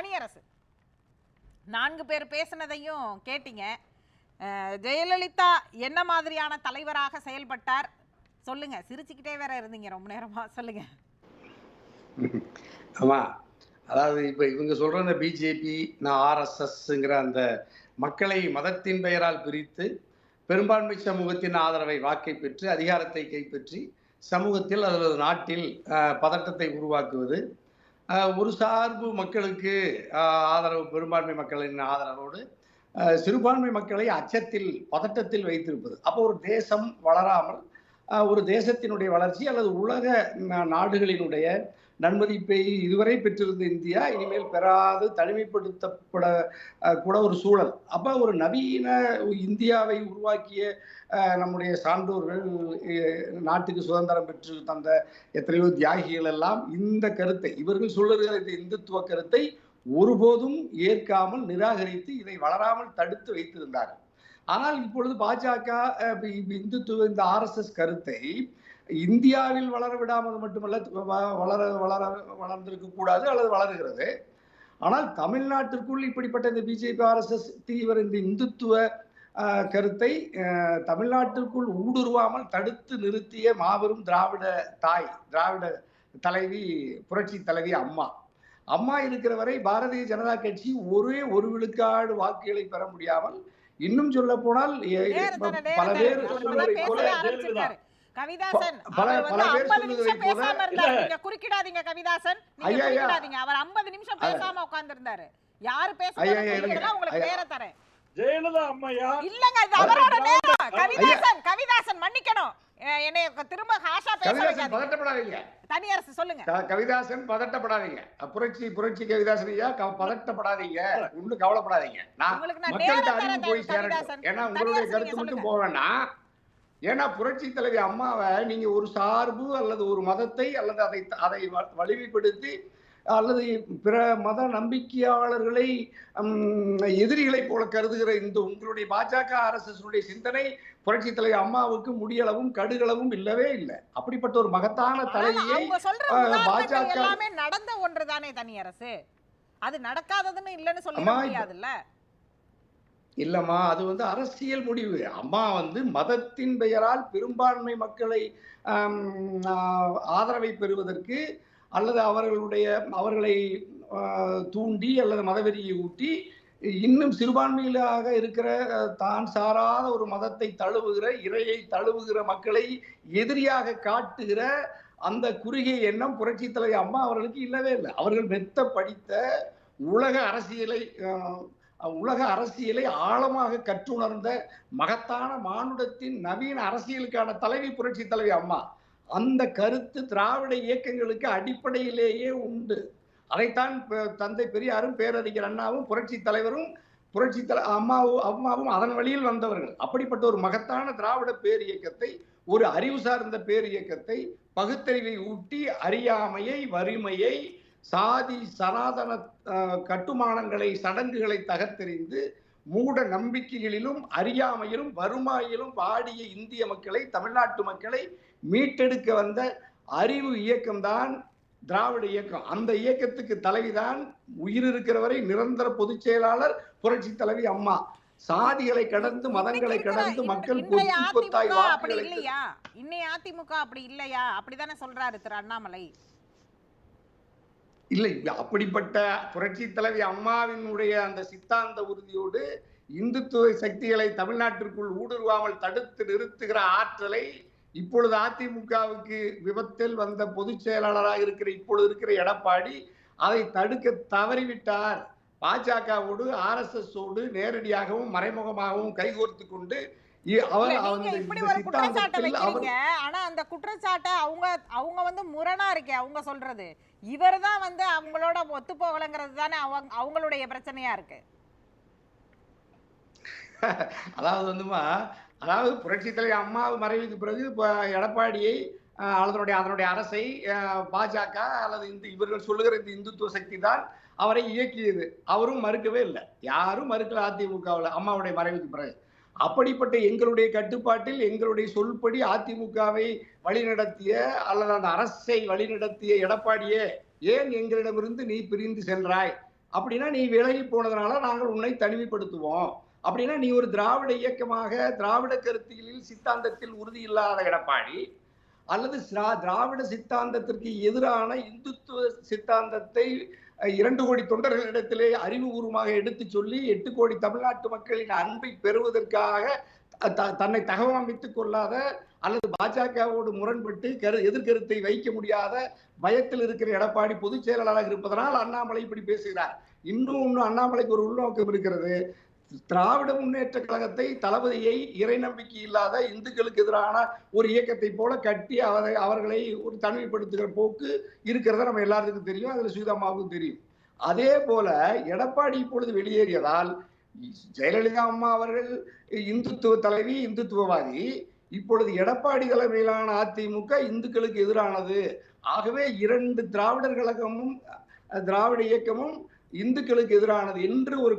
தனியரசு நான்கு பேர் பேசினதையும் கேட்டீங்க. ஜெயலலிதா என்ன மாதிரியான தலைவராக செயல்பட்டார்? சொல்லுங்க. சிரிச்சுக்கிட்டே வேற இருந்தீங்க. ரொம்ப நேரமா சொல்லுங்க. ஆமா. அதாவது இப்ப இவங்க சொல்ற அந்த பிஜேபி நான் ஆர்எஸ்எஸ்ங்கிற அந்த மக்களை மதத்தின் பெயரால் பிரித்து பெரும்பான்மை சமூகத்தின் ஆதரவை வாக்கை பெற்று அதிகாரத்தை கைப்பற்றி சமூகத்தில் அல்லது நாட்டில் பதட்டத்தை உருவாக்குவது ஒரு சார்பு மக்களுக்கு ஆதரவு பெரும்பான்மை மக்களின் ஆதரவோடு சிறுபான்மை மக்களை அச்சத்தில் பதட்டத்தில் வைத்திருப்பது. அப்போ ஒரு தேசம் வளராமல் ஒரு தேசத்தினுடைய வளர்ச்சி அல்லது உலக நாடுகளினுடைய நன்மதிப்பை இதுவரை பெற்றிருந்த இந்தியா இனிமேல் பெறாது தனிமைப்படுத்தப்பட கூட ஒரு சூழல். அப்போ ஒரு நவீன இந்தியாவை உருவாக்கிய நம்முடைய சான்றோர்கள் நாட்டுக்கு சுதந்திரம் பெற்று தந்த எத்தனையோ தியாகிகள் எல்லாம் இந்த கருத்தை இவர்கள் சொல்லுகிற இந்த இந்துத்துவ கருத்தை ஒருபோதும் ஏற்காமல் நிராகரித்து இதை வளராமல் தடுத்து வைத்திருந்தார்கள். ஆனால் இப்பொழுது பாஜக அஹ், இந்துத்துவ இந்த ஆர்எஸ்எஸ் கருத்தை இந்தியாவில் வளர விடாமல் மட்டுமல்ல வ- வளர வளர வளர்ந்திருக்க கூடாது அல்லது வளருகிறது. ஆனால் தமிழ்நாட்டிற்குள் இப்படிப்பட்ட இந்த பிஜேபி ஆர்எஸ்எஸ் தீவிர இந்த இந்துத்துவ கருத்தை தமிழ்நாட்டிற்குள் ஊடுருவாமல் தடுத்து நிறுத்திய மாபெரும் திராவிட தாய் திராவிட தலைவி புரட்சி தலைவி அம்மா. அம்மா இருக்கிற வரை பாரதிய ஜனதா கட்சி ஒரே ஒரு விழுக்காடு வாக்குகளை பெற முடியாமல் இன்னும் சொல்ல போனால் பல பேர் சொல்வதை போல. கவிதாசன் அவர் வந்து 50 நிமிஷம் பேசாம இருந்தாரு. நீங்க குறுக்கிடாதீங்க கவிதாசன் நீங்க. குறுக்கிடாதீங்க அவர் 50 நிமிஷம் பேசாம உட்கார்ந்து இருந்தாரு யாரு பேசுறாங்க. உங்களுக்கு. பேரை தரேன் ஜெயலலிதா அம்மையா இல்லங்க இது அவரோட நேரம் கவிதாசன் கவிதாசன் மன்னிக்கணும் அஹ் என்னைய திரும்ப ஹாஷா பேச பதட்டப்படாதீங்க. தனியரசு சொல்லுங்க. கவிதாசன் பதட்டப்படாதீங்க. புரட்சி புரட்சி கவிதாசன் ஐயா பதட்டப்படாதீங்க. ஒண்ணும் கவலைப்படாதீங்க. நான் உங்களுக்கு நான் மக்கள்கிட்ட அறிவு போய் சேரட்டும். கவிதாசன். ஏன்னா உங்களுடைய கருத்து மட்டும் வேண்டாம் ஏன்னா புரட்சி தலைவி அம்மாவை நீங்க ஒரு சார்பு அல்லது ஒரு மதத்தை அல்லது அதை அதை வலிமைப்படுத்தி அல்லது பிற மத நம்பிக்கையாளர்களை எதிரிகளைப் போல கருதுகிற இந்த உங்களுடைய பாஜக ஆர்எஸ்எஸ் உடைய சிந்தனை புரட்சி தலைவி அம்மாவுக்கு முடியளவும் கடுகளவும் இல்லவே இல்லை. அப்படிப்பட்ட ஒரு மகத்தான தலைவியை பாஜக எல்லாமே நடந்த ஒன்றுதானே தனியரசு அது நடக்காததுன்னு இல்லைன்னு சொல்ல முடியாதுல்ல? இல்லம்மா அது வந்து அரசியல் முடிவு. அம்மா வந்து மதத்தின் பெயரால் பெரும்பான்மை மக்களை ஆதரவை பெறுவதற்கு அல்லது அவர்களுடைய அவர்களை தூண்டி அல்லது மதவெறியை ஊட்டி இன்னும் சிறுபான்மையிலாக இருக்கிற தான் சாராத ஒரு மதத்தை தழுவுகிற இறையை தழுவுகிற மக்களை எதிரியாக காட்டுகிற அந்த குறுகிய எண்ணம் புரட்சி தலைவர் அம்மா அவர்களுக்கு இல்லவே இல்லை. அவர்கள் மெத்த படித்த உலக அரசியலை உலக அரசியலை ஆழமாக கற்றுணர்ந்த மகத்தான மானுடத்தின் நவீன அரசியலுக்கான தலைவி புரட்சி தலைவி அம்மா. அந்த கருத்து திராவிட இயக்கங்களுக்கு அடிப்படையிலேயே உண்டு. அதைத்தான் தந்தை பெரியாரும் பேரறிஞர் அண்ணாவும் புரட்சி தலைவரும் புரட்சி தலை அம்மாவும் அம்மாவும் அதன் வழியில் வந்தவர்கள். அப்படிப்பட்ட ஒரு மகத்தான திராவிட பேர் இயக்கத்தை ஒரு அறிவு சார்ந்த பேர் இயக்கத்தை பகுத்தறிவை ஊட்டி அறியாமையை வறுமையை சாதி சனாதன கட்டுமானங்களை சடங்குகளை தகர்த்தெறிந்து மூட நம்பிக்கைகளிலும் அறியாமையிலும் வறுமையிலும் வாடிய இந்திய மக்களை தமிழ்நாட்டு மக்களை மீட்டெடுக்க வந்த அறிவு இயக்கம்தான் திராவிட இயக்கம். அந்த இயக்கத்துக்கு தலைவிதான் உயிர் இருக்கிற வரை நிரந்தர பொதுச் செயலாளர் புரட்சி தலைவி அம்மா. சாதிகளை கடந்து மதங்களை கடந்து மக்கள் அப்படி இல்லையா? இன்னைய அதிமுக அப்படி இல்லையா? அப்படிதானே சொல்றாரு திரு அண்ணாமலை. இல்லை அப்படிப்பட்ட புரட்சி தலைவி அம்மாவினுடைய அந்த சித்தாந்த உறுதியோடு இந்துத்துவ சக்திகளை தமிழ்நாட்டிற்குள் ஊடுருவாமல் தடுத்து நிறுத்துகிற ஆற்றலை இப்பொழுது அதிமுகவுக்கு விபத்தில் வந்த பொதுச் செயலாளராக இருக்கிற இப்பொழுது இருக்கிற எடப்பாடி அதை தடுக்க தவறிவிட்டார். பாஜகவோடு ஆர்எஸ்எஸ் ஓடு நேரடியாகவும் மறைமுகமாகவும் கைகோர்த்து கொண்டு இப்படி ஒரு குற்றச்சாட்டை வைக்கிறீங்க. ஆனா அந்த குற்றச்சாட்டை அவங்க அவங்க வந்து முரணா இருக்கே அவங்க சொல்றது. இவர்தான் வந்து அவங்களோட ஒத்து போகலைங்கிறது தானே அவங்க அவங்களுடைய பிரச்சனையா இருக்கு. அதாவது வந்துமா அதாவது புரட்சி தலைவர் அம்மா மறைவுக்கு பிறகு இப்போ எடப்பாடியை அதனுடைய அதனுடைய அரசை பாஜக அல்லது இந்த இவர்கள் சொல்லுகிற இந்த இந்துத்துவ சக்தி தான் அவரை இயக்கியது. அவரும் மறுக்கவே இல்லை. யாரும் மறுக்கல அதிமுகவில் அம்மாவுடைய மறைவுக்கு பிறகு. அப்படிப்பட்ட எங்களுடைய கட்டுப்பாட்டில் எங்களுடைய சொல்படி அதிமுகவை வழிநடத்திய அல்லது அந்த அரசை வழிநடத்திய எடப்பாடியே ஏன் எங்களிடமிருந்து நீ பிரிந்து சென்றாய்? அப்படின்னா நீ விலகி போனதுனால நாங்கள் உன்னை தனிமைப்படுத்துவோம். அப்படின்னா நீ ஒரு திராவிட இயக்கமாக திராவிட கருத்தியலில் சித்தாந்தத்தில் உறுதி இல்லாத எடப்பாடி அல்லது திராவிட சித்தாந்தத்திற்கு எதிரான இந்துத்துவ சித்தாந்தத்தை இரண்டு கோடி தொண்டர்களிடத்திலே அறிவுபூர்வமாக எடுத்து சொல்லி எட்டு கோடி தமிழ்நாட்டு மக்களின் அன்பை பெறுவதற்காக த- த- தன்னை தகவமைத்துக் கொள்ளாத அல்லது பாஜகவோடு முரண்பட்டு கரு எதிர்கருத்தை வைக்க முடியாத பயத்தில் இருக்கிற எடப்பாடி பொதுச் செயலாளராக இருப்பதனால் அண்ணாமலை இப்படி பேசுகிறார். இன்னும் இன்னும் அண்ணாமலைக்கு ஒரு உள்நோக்கம் இருக்கிறது. திராவிட முன்னேற்ற கழகத்தை தளபதியை இறை நம்பிக்கை இல்லாத இந்துக்களுக்கு எதிரான ஒரு இயக்கத்தை போல கட்டி அவரை அவர்களை ஒரு தனிமைப்படுத்துகிற போக்கு இருக்கிறத நம்ம எல்லாத்துக்கும் தெரியும். அதுல சுயதமாவுக்கும் தெரியும். அதே போல எடப்பாடி இப்பொழுது வெளியேறியதால் ஜெயலலிதா அம்மா அவர்கள் இந்துத்துவ தலைவி இந்துத்துவவாதி. இப்பொழுது எடப்பாடி தலைமையிலான அதிமுக இந்துக்களுக்கு எதிரானது. ஆகவே இரண்டு திராவிடர் கழகமும் திராவிட இயக்கமும் இந்துக்களுக்கு எதிரானது என்று ஒரு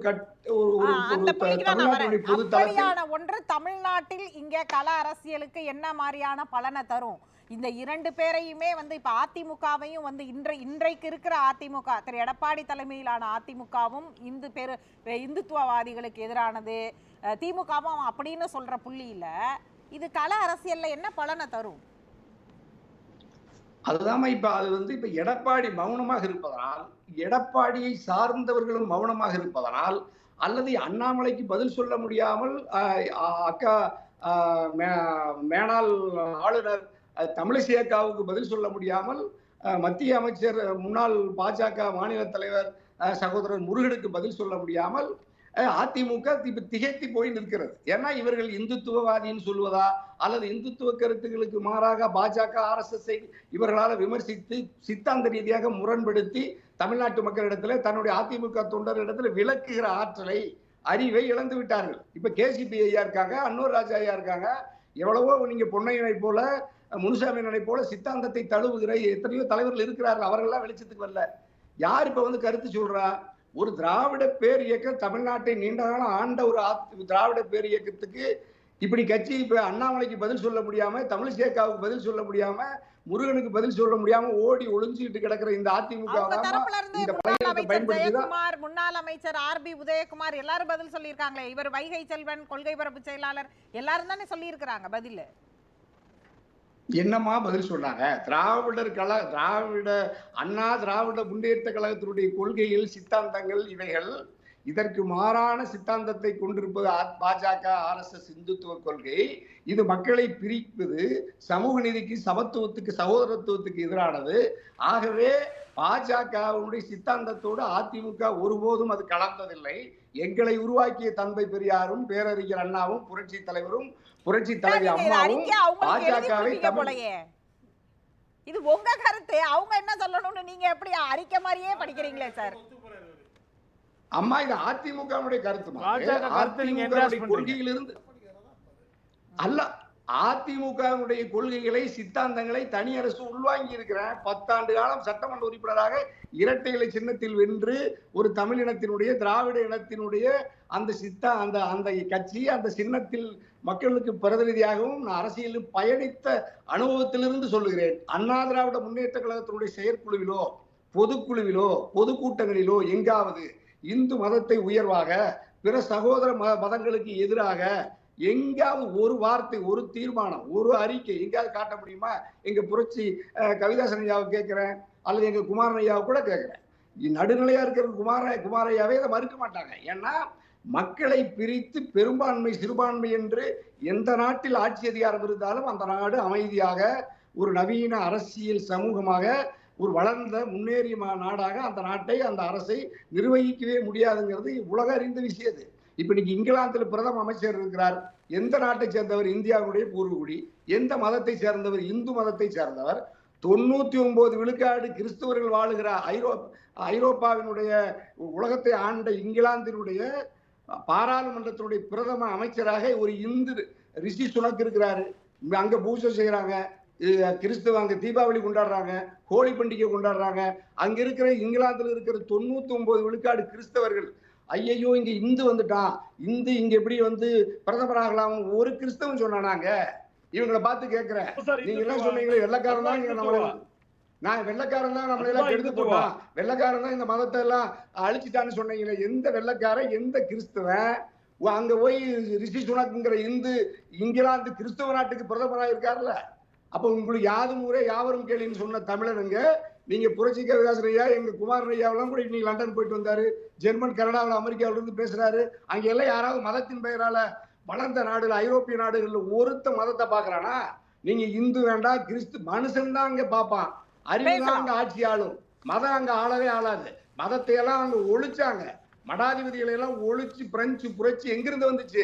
ஒன்று தமிழ்நாட்டில் இங்க கள அரசியலுக்கு என்ன மாதிரியான பலனை தரும்? இந்த இரண்டு பேரையுமே வந்து இப்ப அதிமுகவையும் வந்து இன்றை இன்றைக்கு இருக்கிற அதிமுக திரு எடப்பாடி தலைமையிலான அதிமுகவும் இந்து பெரு இந்துத்துவவாதிகளுக்கு எதிரானது. திமுகவும் அப்படின்னு சொல்ற புள்ளியில இது கள அரசியல்ல என்ன பலனை தரும்? அதுதான் இப்ப அது வந்து இப்ப எடப்பாடி மௌனமாக இருப்பதனால் எடப்பாடியை சார்ந்தவர்களும் மௌனமாக இருப்பதனால் அல்லது அண்ணாமலைக்கு பதில் சொல்ல முடியாமல் அக்கா மேனால் மே- மேனாள் ஆளுநர் தமிழிசை அக்காவுக்கு பதில் சொல்ல முடியாமல் மத்திய அமைச்சர் முன்னாள் பாஜக மாநில தலைவர் சகோதரர் முருகனுக்கு பதில் சொல்ல முடியாமல் அதிமுக திகைத்து போய் நிற்கிறது. ஏன்னா இவர்கள் இந்துத்துவவாதின்னு சொல்லுவதா? அல்லது இந்துத்துவ கருத்துக்களுக்கு மாறாக பாஜக ஆர்எஸ்எஸ்ஐ இவர்களால் விமர்சித்து சித்தாந்த ரீதியாக முரண்படுத்தி தமிழ்நாட்டு மக்களிடத்துல தன்னுடைய அதிமுக தொண்டர்களிடத்துல விளக்குகிற ஆற்றலை அறிவை இழந்து விட்டார்கள். இப்ப கேசிபி ஐயா இருக்காங்க அன்னூர் ராஜா ஐயா இருக்காங்க. எவ்வளவோ நீங்க பொன்னையனை போல முனுசாமியனை போல சித்தாந்தத்தை தழுவுகிற எத்தனையோ தலைவர்கள் இருக்கிறார்கள். அவர்கள்லாம் வெளிச்சத்துக்கு வரல. யார் இப்ப வந்து கருத்து சொல்றா? ஒரு திராவிட பேர் இயக்கம் தமிழ்நாட்டை நீண்ட காலம் ஆண்ட ஒரு திராவிட பேர் இயக்கத்துக்கு இப்படி கட்சி இப்ப அண்ணாமலைக்கு பதில் சொல்ல முடியாம தமிழிசேக்காவுக்கு பதில் சொல்ல முடியாம முருகனுக்கு பதில் சொல்ல முடியாம ஓடி ஒளிஞ்சுக்கிட்டு கிடக்கிற இந்த அதிமுக முன்னாள் அமைச்சர் ஆர் பி உதயகுமார் எல்லாரும் பதில் சொல்லியிருக்காங்களே. இவர் வைகை செல்வன் கொள்கை பரப்பு செயலாளர் எல்லாரும் தானே சொல்லியிருக்கிறாங்க பதில். என்னமா பதில் சொன்னாங்க? திராவிடர் கழ திராவிட அண்ணா திராவிட முன்னேற்ற கழகத்தினுடைய கொள்கைகள் சித்தாந்தங்கள் இவைகள் இதற்கு மாறான சித்தாந்தத்தை கொண்டிருப்பது பாஜக ஆர்எஸ்எஸ் இந்துத்துவ கொள்கை. இது மக்களை பிரிப்பது சமூக நீதிக்கு சமத்துவத்துக்கு சகோதரத்துவத்துக்கு எதிரானது. ஆகவே பாஜகவுடைய சித்தாந்தத்தோடு அதிமுக ஒருபோதும் அது கலந்ததில்லை. எங்களை உருவாக்கிய தந்தை பெரியாரும் பேரறிஞர் அண்ணாவும் புரட்சி தலைவரும் புரட்சி தலைவி அம்மாவும் பாஜகவை இது உங்க கருத்து. அவங்க என்ன சொல்லணும்னு நீங்க எப்படி அறிக்கை மாதிரியே படிக்கிறீங்களே சார்? அம்மா இது அதிமுகவுடைய கருத்து. கொள்கையிலிருந்து அல்ல அதிமுகவுடைய கொள்கைகளை சித்தாந்தங்களை தனி அரசு உள்வாங்கி இருக்கிறேன் பத்தாண்டு காலம் சட்டமன்ற உறுப்பினராக இரட்டை இலை சின்னத்தில் வென்று ஒரு தமிழ் இனத்தினுடைய திராவிட இனத்தினுடைய அந்த சித்தா அந்த அந்த கட்சி அந்த சின்னத்தில் மக்களுக்கு பிரதிநிதியாகவும் நான் அரசியலில் பயணித்த அனுபவத்திலிருந்து சொல்லுகிறேன் அண்ணா திராவிட முன்னேற்ற கழகத்தினுடைய செயற்குழுவிலோ பொதுக்குழுவிலோ பொதுக்கூட்டங்களிலோ எங்காவது இந்து மதத்தை உயர்வாக பிற சகோதர ம மதங்களுக்கு எதிராக எங்காவது ஒரு வார்த்தை ஒரு தீர்மானம் ஒரு அறிக்கை எங்கேயாவது காட்ட முடியுமா? எங்க புரட்சி கவிதாசன் ஐயாவை கேட்கிறேன். அல்லது எங்க குமாரன் ஐயாவை கூட கேட்கிறேன். நடுநிலையா இருக்கிற குமார குமாரையாவே அதை மறுக்க மாட்டாங்க. ஏன்னா மக்களை பிரித்து பெரும்பான்மை சிறுபான்மை என்று எந்த நாட்டில் ஆட்சி அதிகாரம் இருந்தாலும் அந்த நாடு அமைதியாக ஒரு நவீன அரசியல் சமூகமாக ஒரு வளர்ந்த முன்னேறிய மா- நாடாக அந்த நாட்டை அந்த அரசை நிர்வகிக்கவே முடியாதுங்கிறது உலக அறிந்த விஷயம் இது இப்ப இன்னைக்கு இங்கிலாந்துல பிரதம அமைச்சர் இருக்கிறார். எந்த நாட்டை சேர்ந்தவர்? இந்தியாவுடைய பூர்வகுடி. எந்த மதத்தை சேர்ந்தவர்? இந்து மதத்தை சேர்ந்தவர். தொண்ணூத்தி ஒன்பது விழுக்காடு கிறிஸ்தவர்கள் வாழுகிற ஐரோ ஐரோப்பாவினுடைய உலகத்தை ஆண்ட இங்கிலாந்தினுடைய பாராளுமன்றத்தினுடைய பிரதம அமைச்சராக ஒரு இந்து ரிஷி சுனக் இருக்கிறாரு. அங்க பூஜை செய்யறாங்க கிறிஸ்துவ அங்க தீபாவளி கொண்டாடுறாங்க ஹோலி பண்டிகை கொண்டாடுறாங்க. அங்க இருக்கிற இங்கிலாந்துல இருக்கிற தொண்ணூத்தி ஒன்பது விழுக்காடு கிறிஸ்தவர்கள் ஐயையோ இங்க இந்து வந்துட்டான். இந்து இங்க எப்படி வந்து பிரதமராகலாம்? ஒரு கிறிஸ்தவன் சொன்னானாங்க இவங்களை பார்த்து கேட்கிறேன் நீங்க எல்லாம் சொன்னீங்களே வெள்ளக்காரன் தான் இங்க நம்மளை நான் வெள்ளக்காரன் தான் நம்மளை எல்லாம் இந்துத்துவா. போட்டான். வெள்ளக்காரன் தான் இந்த மதத்தை எல்லாம் அழிச்சிட்டான்னு சொன்னீங்களே எந்த வெள்ளக்காரன் எந்த கிறிஸ்தவன்? அங்க போய் ரிஷி சுனக்குங்கிற இந்து இங்கிலாந்து கிறிஸ்தவ நாட்டுக்கு பிரதமராக இருக்காருல்ல அப்ப உங்களுக்கு யாதும் ஊரே யாவரும் கேளின்னு சொன்ன தமிழனுங்க நீங்க புரட்சி கவிதாசன் ஐயா எங்க குமாரன் ஐயாவெல்லாம் கூட இன்னைக்கு லண்டன் போயிட்டு வந்தாரு. ஜெர்மன் கனடாவில் அமெரிக்காவில இருந்து பேசுறாரு. அங்க எல்லாம் யாராவது மதத்தின் பெயரால வளர்ந்த நாடுல ஐரோப்பிய நாடுகள்ல ஒருத்த மதத்தை பாக்குறானா? நீங்க இந்து வேண்டாம் கிறிஸ்து மனுஷன் தான் அங்க பாப்பான். அறிவு தான். அங்க ஆட்சி ஆளும். மதம் அங்க ஆளவே ஆளாது. மதத்தை எல்லாம் அங்க ஒழிச்சாங்க. மடாதிபதிகளை எல்லாம் ஒழிச்சு பிரெஞ்சு புரட்சி எங்கிருந்து வந்துச்சு?